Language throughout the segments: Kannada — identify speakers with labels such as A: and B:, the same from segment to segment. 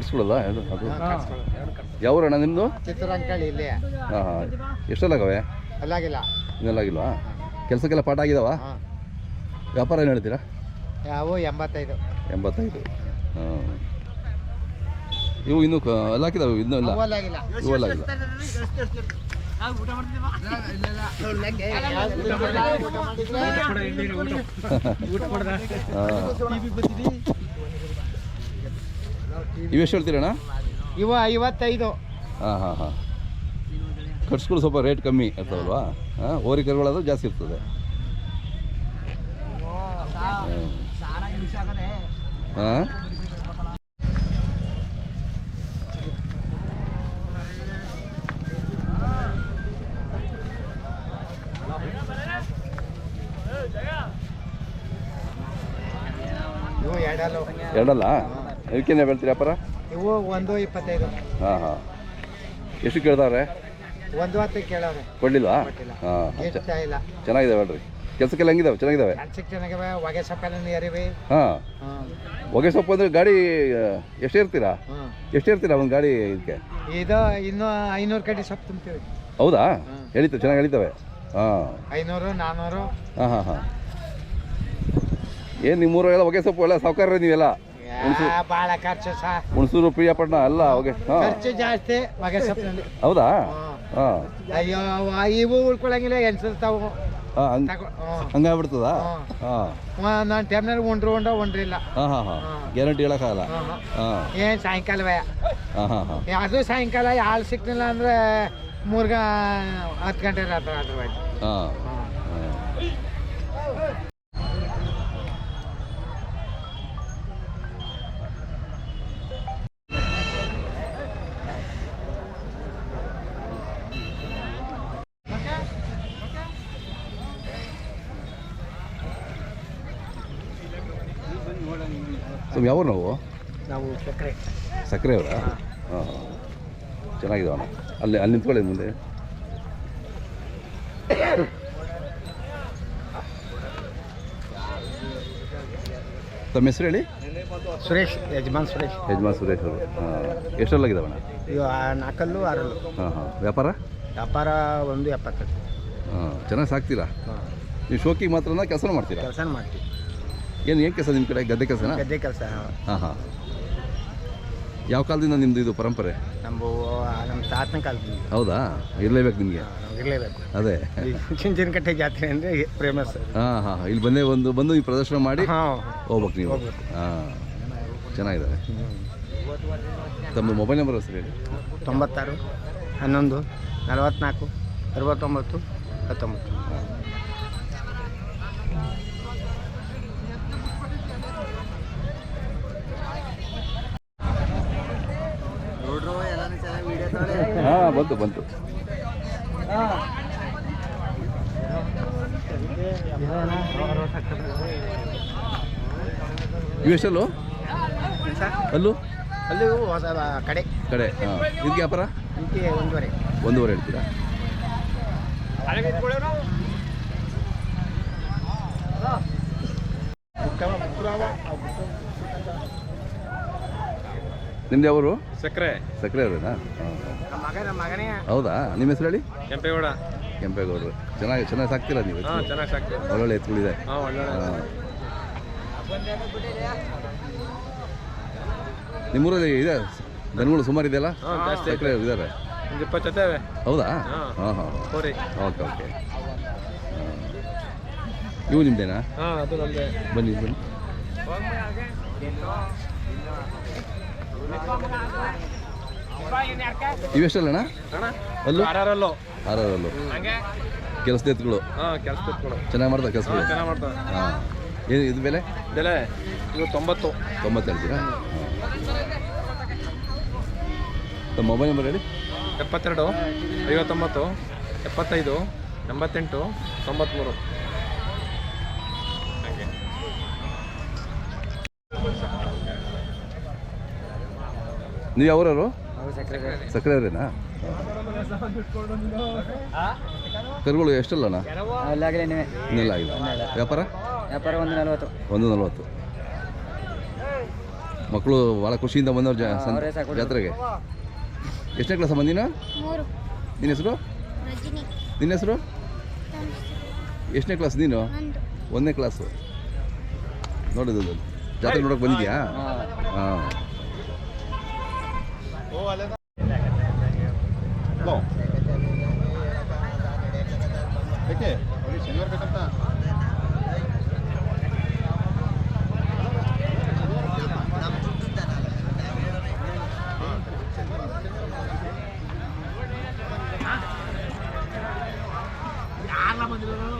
A: ಕಟ್ಸ್ಕೊಳಲ್ಲ ಅದು? ಅದು ಯಾವ ಅಣ್ಣ ನಿಮ್ಮದು
B: ಚಿತ್ರರಂಕಳಿ ಇಲ್ಲಿ.
A: ಹಾಂ ಎಷ್ಟೆಲ್ಲಾಗವೆ?
B: ಅಲ್ಲಾಗಿಲ್ಲ.
A: ಇನ್ನೆಲ್ಲಾಗಿಲ್ವಾ? ಕೆಲಸಕ್ಕೆಲ್ಲ ಪಾಠ ಆಗಿದಾವ? ವ್ಯಾಪಾರ ಏನು ಹೇಳ್ತೀರಾ?
B: ಯಾವು ಎಂಬತ್ತೈದು.
A: ಎಂಬತ್ತೈದು. ಹಾಂ. ಇವು ಇನ್ನೂ ಕ ಎಲ್ಲ ಹಾಕಿದಾವೆ ಇನ್ನೂ ಇಲ್ಲ? ಇವು ಎಲ್ಲ ಆಗಿಲ್ಲ ಹಾಂ. ಇವೆಷ್ಟು ಹೇಳ್ತೀರಣ್ಣ?
B: ಇವ ಐವತ್ತೈದು.
A: ಹಾಂ ಹಾಂ ಹಾಂ. ಕಟ್ಸ್ಗಳು ಸ್ವಲ್ಪ ರೇಟ್ ಕಮ್ಮಿ ಇರ್ತಾವಲ್ವಾ ಹಾಂ ಓರಿ ಕರುಗಳಾದ್ರೂ ಜಾಸ್ತಿ ಇರ್ತದೆ. ಹಾಂ.
B: ಎರಡಲ್ಲು?
A: ಎರಡಲ್ಲ ಹೇಳ್ತೀರಪ್ಪ ನೀವು
B: ಇವು ಒಂದು ಇಪ್ಪತ್ತೈದು.
A: ಹಾಂ ಹಾಂ. ಎಷ್ಟು ಕೇಳ್ತಾವ್ರೆ
B: ಒಂದು ಹತ್ತು ಕೇಳವ್ರೆ. ಕೊಡಲಿಲ್ಲ.
A: ಹಾಂ
B: ಇಲ್ಲ.
A: ಚೆನ್ನಾಗಿದಾವೆ ಹೇಳ್ರಿ. ಕೆಲಸಕ್ಕೆಲ್ಲ ಹೆಂಗಿದಾವೆ? ಚೆನ್ನಾಗಿದಾವೆ?
B: ಕೆಲ್ಸಕ್ಕೆ ಚೆನ್ನಾಗಿವೆ. ಹೊಗೆ ಸೊಪ್ಪೆಲ್ಲ ಏರಿವೆ
A: ಹಾಂ. ಹೊಗೆ ಸೊಪ್ಪು ಅಂದರೆ ಗಾಡಿ ಎಷ್ಟು ಇರ್ತೀರಾ ಎಷ್ಟು ಇರ್ತೀರಾ ಒಂದು ಗಾಡಿ ಇದಕ್ಕೆ?
B: ಇದು ಇನ್ನೂ ಐನೂರು ಕಡೆ ಸೊಪ್ಪು ತುಂಬ್ತೀವಿ
A: ಹೌದಾ?
B: ಹೇಳಿತ
A: ಎಳಿತವೆ ಚೆನ್ನಾಗಿ ಎಳಿತವೆ? ಹಾಂ.
B: ಐನೂರು ನಾನ್ನೂರು
A: ಹಾಂ ಹಾಂ ಹಾಂ. ಏನು ನಿಮ್ಮೂರೆಲ್ಲ ಹೊಗೆ ಸೊಪ್ಪು ಎಲ್ಲ ಸಾವುಕಾರ ನೀವೆಲ್ಲ?
B: ಭಾಳ ಖರ್ಚು ಸಹ
A: ಹುಣಸೂರು ಪ್ರಿಯಾಪಟ್ಟಣ ಅಲ್ಲ ಹಾಂ.
B: ಖರ್ಚು ಜಾಸ್ತಿ ಹೊಗೆ ಸೊಪ್ಪಿನಲ್ಲಿ
A: ಹೌದಾ?
B: ಹಾಂ. ಅಯ್ಯೋ ಅವ ಇವು ಉಳ್ಕೊಳಂಗಿಲ್ಲ ಎನ್ಸಿರ್ತಾವು
A: ಹಾಂ
B: ತಗೋ ಹ್ಞೂ
A: ಹಂಗಾಗ್ಬಿಡ್ತದಾ?
B: ಹಾಂ.
A: ಹಾಂ.
B: ನಾನು ಟೈಮ್ನಲ್ಲಿ ಉಂಡ್ರು ಉಂಡ ಉಂಡ್ರಿಲ್ಲ.
A: ಹಾಂ ಹಾಂ ಹಾಂ.
B: ಹಾಂ.
A: ಗ್ಯಾರಂಟಿ ಹೇಳೋಕ್ಕಾಗಲ್ಲ
B: ಹಾಂ ಹಾಂ.
A: ಹಾಂ.
B: ಏನು ಸಾಯಂಕಾಲವೇ
A: ಹಾಂ ಹಾಂ ಹಾಂ.
B: ಅದು ಸಾಯಂಕಾಲ ಯಾಳು ಸಿಕ್ಲಿಲ್ಲ ಅಂದ್ರೆ ಮೂರ್ಗ ಹತ್ತು ಗಂಟೆ ರಾತ್ರಿ ಹೋಯ್ತು.
A: ಹಾಂ
B: ಹಾಂ.
A: ಸೊ ಯಾವ ನಾವು
B: ನಾವು ಸಕ್ಕರೆ.
A: ಸಕ್ಕರೆ ಅವರಾ? ಹಾಂ. ಹಾಂ ಚೆನ್ನಾಗಿದಾವಣ್ಣ ಅಲ್ಲಿ ಅಲ್ಲಿ ನಿಂತ್ಕೊಳ್ಳಿ ಮುಂದೆ. ತಮ್ಮ ಹೆಸರು ಹೇಳಿ?
B: ಸುರೇಶ್ ಯಜಮಾನ್ ಸುರೇಶ್.
A: ಯಜಮಾನ್ ಸುರೇಶ್ ಅವರು. ಹಾಂ. ಎಷ್ಟರಲ್ಲಾಗಿದಾವಣ್ಣ
B: ಇವು ನಾಲ್ಕಲ್ಲು ಆರಲ್ಲು.
A: ಹಾಂ ಹಾಂ. ವ್ಯಾಪಾರ?
B: ವ್ಯಾಪಾರ ಒಂದು ಎಪ್ಪತ್ತೈದು.
A: ಹಾಂ. ಚೆನ್ನಾಗಿ ಸಾಕ್ತೀರಾ?
B: ಹಾಂ.
A: ನೀವು ಶೋಕಿಗೆ ಮಾತ್ರನ ಕೆಲಸ ಮಾಡ್ತೀರಾ?
B: ಕೆಲಸ ಮಾಡ್ತೀವಿ.
A: ಏನು ಏನು ಕೆಲಸ ನಿಮ್ಮ ಕಡೆ? ಗದ್ದೆ ಕೆಲಸ
B: ಗದ್ದೆ ಕೆಲಸ.
A: ಹಾಂ ಹಾಂ. ಯಾವ ಕಾಲದಿಂದ ನಿಮ್ಮದು ಇದು ಪರಂಪರೆ?
B: ನಮ್ಮ ನಮ್ಮ ತಾತನ ಕಾಲದಿಂದ.
A: ಹೌದಾ? ಇರಲೇಬೇಕು ನಿಮಗೆ?
B: ನಾವು ಇರಲೇಬೇಕು.
A: ಅದೇ.
B: ಚಿಂಚಿನಕಟ್ಟೆ ಜಾತ್ರೆ ಅಂದರೆ ಫೇಮಸ್
A: ಹಾಂ ಹಾಂ ಇಲ್ಲಿ ಬಂದೇ ಒಂದು ಬಂದು ಈ ಪ್ರದರ್ಶನ ಮಾಡಿ
B: ಹಾಂ.
A: ಹೋಗ್ಬೇಕು ನೀವು.
B: ಹೋಗ್ಬೇಕು.
A: ಹಾಂ. ಚೆನ್ನಾಗಿದ್ದಾರೆ. ತಮ್ಮ ಮೊಬೈಲ್ ನಂಬರ್ ಹೆಸರು ಹೇಳಿ.
B: ತೊಂಬತ್ತಾರು ಹನ್ನೊಂದು ನಲವತ್ತ್ನಾಲ್ಕು ಅರವತ್ತೊಂಬತ್ತು ಹತ್ತೊಂಬತ್ತು.
A: ಹಾಂ ಬಂತು ಬಂತು. ಇವು ಎಷ್ಟಲ್ಲು ಅಲ್ಲೂ?
B: ಅಲ್ಲಿ? ಕಡೆ.
A: ಕಡೆ ಹಾಂ. ಇದಕ್ಕೆ ವ್ಯಾಪಾರ?
B: ಒಂದೂವರೆ.
A: ಒಂದೂವರೆ ಹೇಳ್ತೀರಾ? ನಿಮ್ದು ಯಾವರು?
C: ಸಕ್ಕರೆ.
A: ಸಕ್ಕರೆ ಅವರೇನಾ? ಹೌದಾ? ನಿಮ್ಮ ಹೆಸರು ಹೇಳಿ?
C: ಕೆಂಪೇಗೌಡ.
A: ಕೆಂಪೇಗೌಡರು. ಚೆನ್ನಾಗಿ ಚೆನ್ನಾಗಿ ಸಾಕ್ತೀರಾ ನೀವು
C: ಹಾಂ ಚೆನ್ನಾಗಿ
A: ಒಳ್ಳೊಳ್ಳೆ ಎತ್ತುಗಳಿದೆ
C: ಹಾಂ ಒಳ್ಳೊಳ್ಳೆ.
A: ಹಾಂ. ನಿಮ್ಮೂರಲ್ಲಿ ಇದೆ? ದನಗಳು ಸುಮಾರು ಇದೆಯಲ್ಲ?
C: ಹಾಂ ಜಾಸ್ತಿ
A: ಸಕ್ಕರೆ ಇದ್ದಾರೆ ಹೌದಾ?
C: ಹಾಂ.
A: ಹಾಂ ಓಕೆ ಓಕೆ. ಇವು ನಿಮ್ಮದೇನಾ
C: ಹಾಂ ಅದು ನಮ್ಮದೇ
A: ಬನ್ನಿ ಬನ್ನಿ. ಇವೆಷ್ಟಲ್ಲಣ್ಣ
C: ಅಣ್ಣ
A: ಅಲ್ಲೂ?
C: ಆರಲ್ಲೋ
A: ಆರಲ್ಲೂ ಕೆಲಸದ ಎತ್ತುಗಳು ಚೆನ್ನಾಗಿ ಮಾಡ್ತಾರೆ ಕೆಲಸಗಳು?
C: ಚೆನ್ನಾಗಿ ಮಾಡ್ತಾರೆ.
A: ಹಾಂ. ಏನು ಇದು ಬೆಲೆ?
C: ಬೆಲೆ ಇದು ತೊಂಬತ್ತು.
A: ತೊಂಬತ್ತು ಹೇಳ್ತೀರಾ ತಮ್ಮ ಮೊಬೈಲ್ ನಂಬರ್ ಹೇಳಿ.
C: ಎಪ್ಪತ್ತೆರಡು ಐವತ್ತೊಂಬತ್ತು ಎಪ್ಪತ್ತೈದು ಎಂಬತ್ತೆಂಟು ತೊಂಬತ್ತ್ಮೂರು
A: ನೀವು ಯಾವ್ರವರು? ಅವ್ರೇನಾ ಕರುಗಳು ಎಷ್ಟಲ್ಲಣ್ಣ? ಇನ್ನೆಲ್ಲ ಆಗಿಲ್ಲ. ವ್ಯಾಪಾರ?
B: ವ್ಯಾಪಾರ ಒಂದು ನಲವತ್ತು.
A: ಒಂದು ನಲ್ವತ್ತು. ಮಕ್ಕಳು ಭಾಳ ಖುಷಿಯಿಂದ ಬಂದವ್ರು ಜಾತ್ರೆಗೆ. ಎಷ್ಟನೇ ಕ್ಲಾಸ್
D: ಬಂದಿನ
A: ನಿನ್ನ ಹೆಸರು?
D: ರಜನಿ.
A: ನಿನ್ನ ಹೆಸರು? ಎಷ್ಟನೇ ಕ್ಲಾಸ್ ನೀನು?
D: ಒಂದು.
A: ಒಂದನೇ ಕ್ಲಾಸು ನೋಡಿದ ಜಾತ್ರೆ ನೋಡೋಕೆ ಬಂದಿದ್ಯಾ? ಹಾಂ. Bom. É que? Senhor que está. ಯಾರ ಮಂದಿರ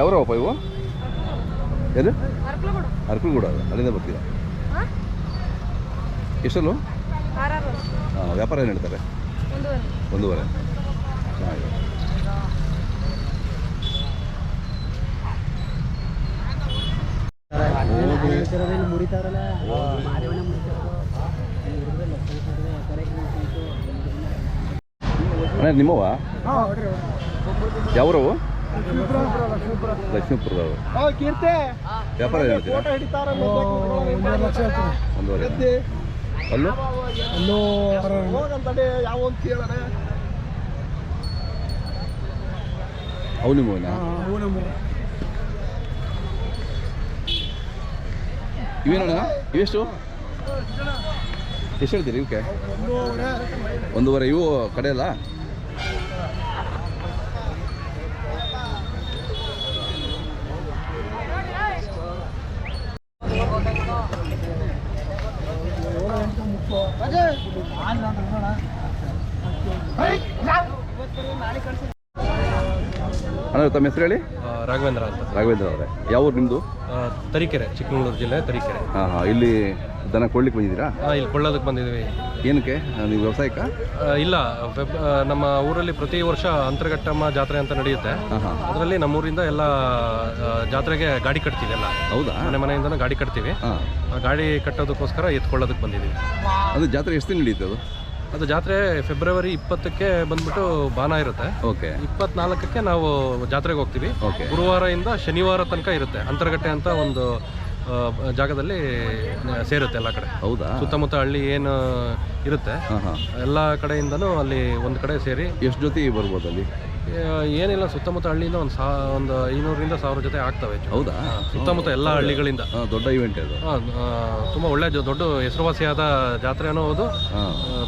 A: ಯಾವ್ರವಪ್ಪ ಇವು? ಏನು ಅರ್ಕಲ್ಗೂಡ. ಅಲ್ಲಿಂದ ಬರ್ತೀರಾ? ಎಷ್ಟಲ್ಲೂ? ಹಾಂ ವ್ಯಾಪಾರ ಏನು ಹೇಳ್ತಾರೆ? ಒಂದೂವರೆ. ಚೆನ್ನಾಗಿದೆ. ಅಣ್ಣ ನಿಮ್ಮವ ಯಾವ್ರವು ಲಕ್ಷ್ಮೀಪುರದವು ವ್ಯಾಪಾರ ಏನು ಹೇಳ್ತೀರಾ? ಒಂದೂವರೆ ಅಲ್ಲೂ? ಅವು ನಿಮ್ಮವನಾ? ಇವೇನಣ್ಣ? ಇವೆಷ್ಟು? ಎಷ್ಟು ಹೇಳ್ತೀರಿ ಇವಕ್ಕೆ? ಒಂದೂವರೆ. ಇವು ಕಡೆ ಅಲ್ಲ ಅಣ್ಣ ತಮ್ಮ ಹೆಸರು ಹೇಳಿ?
C: ರಾಘವೇಂದ್ರ ಅಂತ.
A: ರಾಘವೇಂದ್ರ ಅವರೇ. ಯಾವ ಊರು ನಿಮ್ಮದು
C: ತರೀಕೆರೆ ಚಿಕ್ಕಮಗಳೂರು ಜಿಲ್ಲೆ ತರೀಕೆರೆ.
A: ಹಾಂ ಹಾಂ ಇಲ್ಲಿ ದನ ಕೊಡ್ಲಿಕ್ಕೆ ಬಂದಿದ್ದೀರಾ?
C: ಇಲ್ಲಿ ಕೊಳ್ಳೋದಕ್ಕೆ ಬಂದಿದ್ದೀವಿ.
A: ಏನಕ್ಕೆ? ನೀವು ವ್ಯವಸಾಯಕ್ಕ?
C: ಇಲ್ಲ ಫೆಬ್ ನಮ್ಮ ಊರಲ್ಲಿ ಪ್ರತಿ ವರ್ಷ ಅಂತರ್ಘಟ್ಟಮ್ಮ ಜಾತ್ರೆ ಅಂತ ನಡೆಯುತ್ತೆ. ಅದರಲ್ಲಿ ನಮ್ಮೂರಿಂದ ಎಲ್ಲ ಆ, ಜಾತ್ರೆಗೆ ಗಾಡಿ ಕಟ್ತೀವಿ ಎಲ್ಲ.
A: ಹೌದಾ?
C: ಮನೆ ಮನೆಯಿಂದನೂ ಗಾಡಿ ಕಟ್ತೀವಿ.
A: ಹಾಂ.
C: ಆ ಗಾಡಿ ಕಟ್ಟೋದಕ್ಕೋಸ್ಕರ ಎತ್ಕೊಳ್ಳೋದಕ್ಕೆ ಬಂದಿದ್ದೀವಿ.
A: ಅದು ಜಾತ್ರೆ ಎಷ್ಟು ದಿನ ನಡೀತದೆ ಅದು?
C: ಅದು ಜಾತ್ರೆ ಫೆಬ್ರವರಿ ಇಪ್ಪತ್ತಕ್ಕೆ ಬಂದ್ಬಿಟ್ಟು ಬಾನ ಇರುತ್ತೆ.
A: ಓಕೆ.
C: ಇಪ್ಪತ್ನಾಲ್ಕಕ್ಕೆ ನಾವು ಜಾತ್ರೆಗೆ ಹೋಗ್ತೀವಿ.
A: ಓಕೆ.
C: ಗುರುವಾರದಿಂದ ಶನಿವಾರ ತನಕ ಇರುತ್ತೆ. ಅಂತರ್ಗಟ್ಟೆ ಅಂತ ಒಂದು ಜಾಗದಲ್ಲಿ ಸೇರುತ್ತೆ ಎಲ್ಲ ಕಡೆ.
A: ಹೌದಾ?
C: ಸುತ್ತಮುತ್ತ ಹಳ್ಳಿ ಏನು ಇರುತ್ತೆ. ಎಲ್ಲ ಕಡೆಯಿಂದನೂ ಅಲ್ಲಿ ಒಂದು ಕಡೆ ಸೇರಿ.
A: ಎಷ್ಟು ಜೊತೆ ಬರ್ಬೋದು ಅಲ್ಲಿ?
C: ಏನಿಲ್ಲ ಸುತ್ತಮುತ್ತ ಹಳ್ಳಿಯಿಂದ ಒಂದು ಸಾ ಒಂದು ಐನೂರರಿಂದ ಸಾವಿರ ಜೊತೆ ಆಗ್ತವೆ
A: ಹೌದಾ?
C: ಸುತ್ತಮುತ್ತ ಎಲ್ಲ ಹಳ್ಳಿಗಳಿಂದ.
A: ದೊಡ್ಡ ಇವೆಂಟ್ ಅದು.
C: ತುಂಬ ಒಳ್ಳೆ ದೊಡ್ಡ ಹೆಸರುವಾಸಿಯಾದ ಜಾತ್ರೆನೂ ಹೌದು.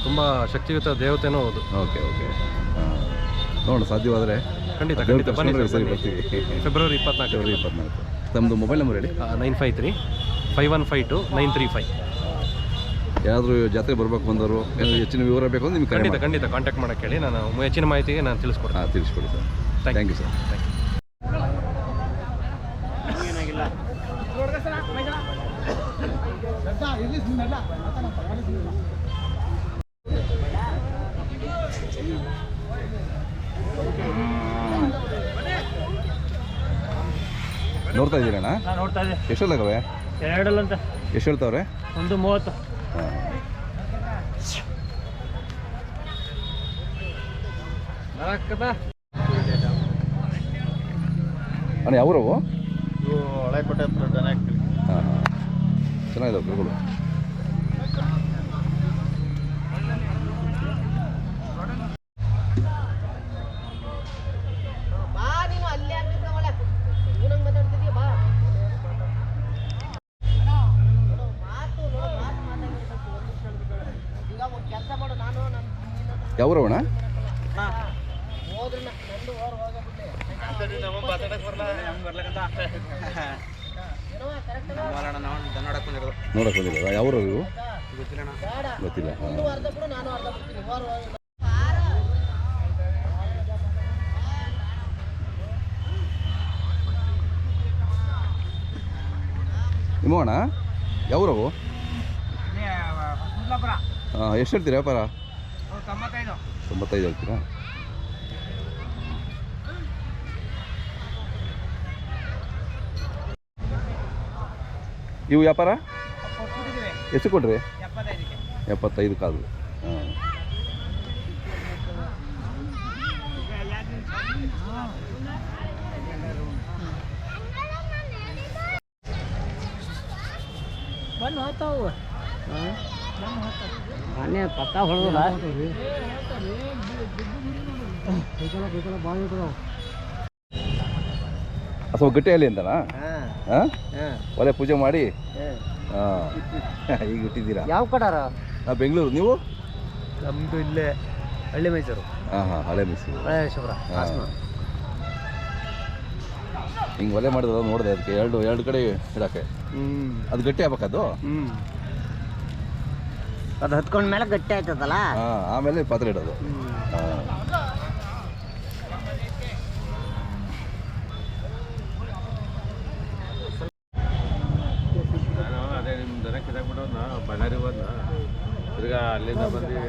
C: ತುಂಬಾ ಶಕ್ತಿಯುತ ದೇವತೆನೂ ಹೌದು.
A: Okay okay. ನೋಡೋಣ ಸಾಧ್ಯವಾದರೆ.
C: ಖಂಡಿತ ಖಂಡಿತ. ಬನ್ನಿ ಫೆಬ್ರವರಿ ಇಪ್ಪತ್ನಾಲ್ಕು.
A: ಫೆಬ್ರವರಿ ಇಪ್ಪತ್ನಾಲ್ಕು. ತಮ್ಮದು ಮೊಬೈಲ್ ನಂಬರ್ ಹೇಳಿ.
C: Nine five three five one five two nine three five
A: ಯಾರಾದರೂ ಜಾತ್ರೆ ಬರಬೇಕು ಬಂದರು ಹೆಚ್ಚಿನ ವಿವರ ಬೇಕು ಅಂದ್ರೆ ನಿಮ್ಗೆ
C: ಖಂಡಿತ ಖಂಡಿತ ಕಾಂಟ್ಯಾಕ್ಟ್ ಮಾಡೋಕ್ಕೆ ಹೇಳಿ. ನಾನು ಹೆಚ್ಚಿನ ಮಾಹಿತಿಗೆ ನಾನು ತಿಳಿಸ್ಕೊಡ್ತೀನಿ.
A: ಹಾಂ ತಿಳಿಸ್ಕೊಡಿ ಸರ್. ಥ್ಯಾಂಕ್ ಯು ಸರ್ ನೋಡ್ತಾ ಇದ್ದೀರಣ್ಣ?
B: ನಾನು ನೋಡ್ತಾ ಇದ್ದೆ
A: ಎಷ್ಟಲ್ಲಾಗವೆ
B: ಎರಡಲ್ಲ ಅಂತ
A: ಎಷ್ಟು ಹೇಳ್ತಾವ್ರೆ
B: ಒಂದು ಮೂವತ್ತು
A: ಅಣ್ಣ ಯಾವ್ರವು
B: ಹಳೆಕೋಟೆ ಹತ್ರ ಜನ
A: ಹಾಂ ಹಾಂ. ಚೆನ್ನಾಗಿದಾವೆ ಕರುಗಳು
E: ಯಾವ್ರವಣ
A: ನೋಡಕ್ ಬಂದಿರೋದ. ಯಾವ ಇವು ಗೊತ್ತಿಲ್ಲ
E: ನಿಮ್ಮ
A: ಅಣ್ಣ? ಯಾವ್ರವು ಹಾಂ ಎಷ್ಟು ಹೇಳ್ತೀರಾ ವ್ಯಾಪಾರ?
F: ತೊಂಬತ್ತೈದು.
A: ಹೇಳ್ತೀರಾ? ಇವು ವ್ಯಾಪಾರ? ಎಷ್ಟು ಕೊಡ್ರಿ ಎಪ್ಪತ್ತೈದು ಕಾಲು. ಹಾಂ
F: ಬಂದು ಹೋಗ್ತಾವು.
E: ಪಕ್ಕ
A: ಅಥವಾ ಗಟ್ಟಿಯಲ್ಲಿ ಅಂತನಾ? ಹಾಂ. ಒಲೆ ಪೂಜೆ ಮಾಡಿ? ಹಾಂ. ಈಗ ಇಟ್ಟಿದ್ದೀರಾ
E: ಯಾವ ಕಡಾರ?
A: ಬೆಂಗಳೂರು ನೀವು?
F: ನಮ್ಮದು ಇಲ್ಲೇ ಹಳ್ಳಿ ಮೈಸೂರು.
A: ಹಾಂ ಹಾಂ ಹಳೆ
F: ಮೈಸೂರು.
A: ಹಿಂಗೆ ಒಲೆ ಮಾಡಿದ್ರೆ ನೋಡಿದೆ ಅದಕ್ಕೆ ಎರಡು ಎರಡು ಕಡೆ ಇಡಕ್ಕೆ.
F: ಹ್ಞೂ
A: ಅದು ಗಟ್ಟಿ ಆಗ್ಬೇಕದು?
F: ಹ್ಞೂ
E: ಅದು ಹತ್ಕೊಂಡ ಮೇಲೆ ಗಟ್ಟಿ ಆಯ್ತದಲ್ಲ?
A: ಆಮೇಲೆ ಪಾತ್ರೆ ಇಡೋದು ಹಾಂ
D: ನಾನು ಅದೇ ನಿಮ್ಮ ದನ ಕಿದಾಕ್ಬಿಟ್ಟು ನಾ ಬಳ್ಳಾರಿ ಹೋದ್ನ ತಿರ್ಗಾ ಅಲ್ಲಿಂದ ಬಂದು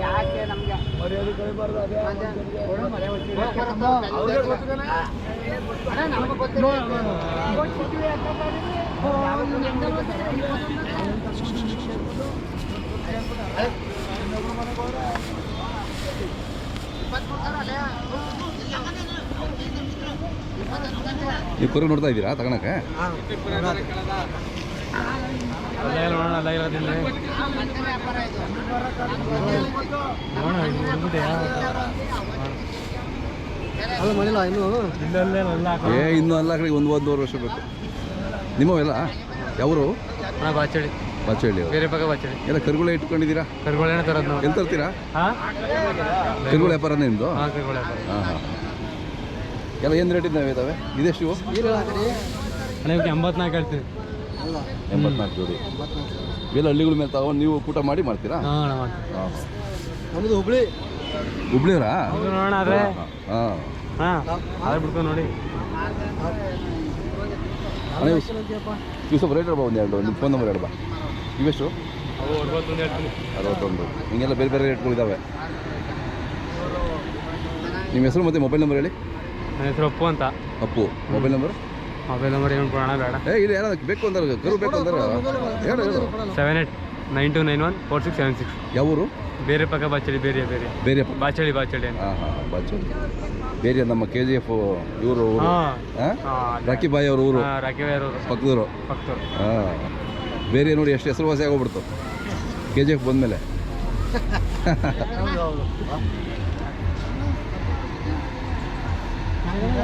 E: ಯಾಕೆ ನಮ್ಗೆ
A: ಕುರಿ ನೋಡ್ತಾ ಇದ್ದೀರಾ ತಗೊಳಕ್ಕೆ
G: ನೋಡೋಣ ಅಲ್ಲ ಇರೋದಿಲ್ಲ
F: ಕುರಿ ನೋಡ್ತಾ
G: ಇದ್ದೀರಾ? ತಗೊಳಕ್ಕೆ?
A: ಏ ಇನ್ನೂ ಅಲ್ಲ ಕಡೆ ಒಂದು ಒಂದೂವರೆ ವರ್ಷ ಬೇಕು. ನಿಮ್ಮವೆಲ್ಲ ಯಾವರು?
G: ಬಾಚಳಿ.
A: ಬಚ್ಚಳ್ಳಿ
G: ಬೇರೆ ಪಕ್ಕ ಬಾಚಳಿ.
A: ಎಲ್ಲ ಕರುಗಳೇ ಇಟ್ಕೊಂಡಿದ್ದೀರಾ?
G: ಕರ್ಗುಳೆ ತರೋದು ನಾವು
A: ಎಲ್ಲಿ ತರ್ತೀರಾ? ಕರುಗಳ ವ್ಯಾಪಾರನೇ ನಿಮ್ಮದು
G: ಹಾಂ ಕರ್ಗೋಳೆ
A: ಹಾಂ ಹಾಂ. ಎಲ್ಲ ಏನು ರೇಟ್ ಇದ್ದಾವೆ ಇದಾವೆ? ಇದೆಷ್ಟು ಇವು
G: ಇವಕ್ಕೆ ಎಂಬತ್ನಾಲ್ಕು ಹೇಳ್ತೀವಿ
A: ಎಂಬತ್ನಾಲ್ಕು ಜೋಡಿ. ಎಲ್ಲ ಹಳ್ಳಿಗಳ ಮೇಲೆ ತಗೊಂಡು ನೀವು ಊಟ ಮಾಡಿ ಮಾಡ್ತೀರಾ?
G: ಹಾಂ ಮಾಡ್ತೀನಿ
F: ನಮ್ಮದು ಹುಬ್ಳಿ.
G: ಹುಬ್ಳಿರಾ?
A: ಹಾಂ
G: ನೋಡಿ.
A: ಇವು ಸ್ವಲ್ಪ ರೇಟ್ ಹೇಳ್ಬಾ ಒಂದು ಎರಡು ನಿಮ್ಮ ಫೋನ್ ನಂಬರ್ ಹೇಳ್ಬಾ. ಇವೆಷ್ಟು
G: ಅವು ಅರವತ್ತೊಂದು.
A: ಹಿಂಗೆಲ್ಲ ಬೇರೆ ಬೇರೆ ರೇಟ್ಗಳಿದ್ದಾವೆ ನಿಮ್ಮ ಹೆಸರು ಮತ್ತು ಮೊಬೈಲ್ ನಂಬರ್ ಹೇಳಿ.
G: ನನ್ನ ಹೆಸರು ಅಪ್ಪು ಅಂತ.
A: Appu mobile number
G: mobile number ಏನು ಕೊಡೋಣ ಬೇಡ.
A: ಏ ಇದು ಯಾರು ಬೇಕು ಅಂದ್ರೆ ಕರು ಬೇಕು ಅಂದ್ರೆ? ಹೇಳು ಹೇಳು.
G: Seven eight nine two nine one four six seven six
A: ಯಾವ
G: ಬೇರೆ ಪಕ್ಕ ಬಾಚಳಿ ಬೇರೆ ಬೇರೆ.
A: ಬೇರೆ
G: ಬಾಚಳಿ ಬಾಚಳಿ ಅಂತ.
A: ಹಾಂ ಹಾಂ ಬಾಚೋಳಿ ಬೇರೆ ನಮ್ಮ ಕೆ ಜಿ ಎಫ್ ಇವರು ರಾಕಿ
G: ಬಾಯಿ
A: ಹಾಂ
G: ಹಾಂ
A: ರಾಕಿಬಾಯಿ ಅವ್ರ ಊರು. ಪಕ್ಕದವ್ರು ಹಾಂ. ಬೇರೆ ನೋಡಿ ಎಷ್ಟು ಹೆಸರುವಾಸಿ ಆಗೋಗ್ಬಿಡ್ತು ಕೆ ಜಿ ಎಫ್ ಬಂದಮೇಲೆ.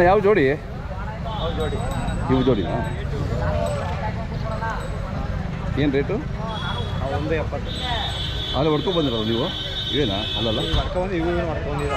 A: ಅಣ್ಣ ಯಾವ ಜೋಡಿ? ಇವು ಜೋಡಿ ಏನು ರೇಟು
F: ಒಂದು ಎಪ್ಪತ್ತು
A: ಅಲ್ಲಿ ಹೊಡ್ಕೊ ಬಂದಿರೋದು ನೀವು? ಇವೇನಾ? ಅಲ್ಲಲ್ಲ?
F: ಮಾಡ್ಕೊಂಡು ಇವು ಮಾಡ್ಕೊಂಡಿರೋ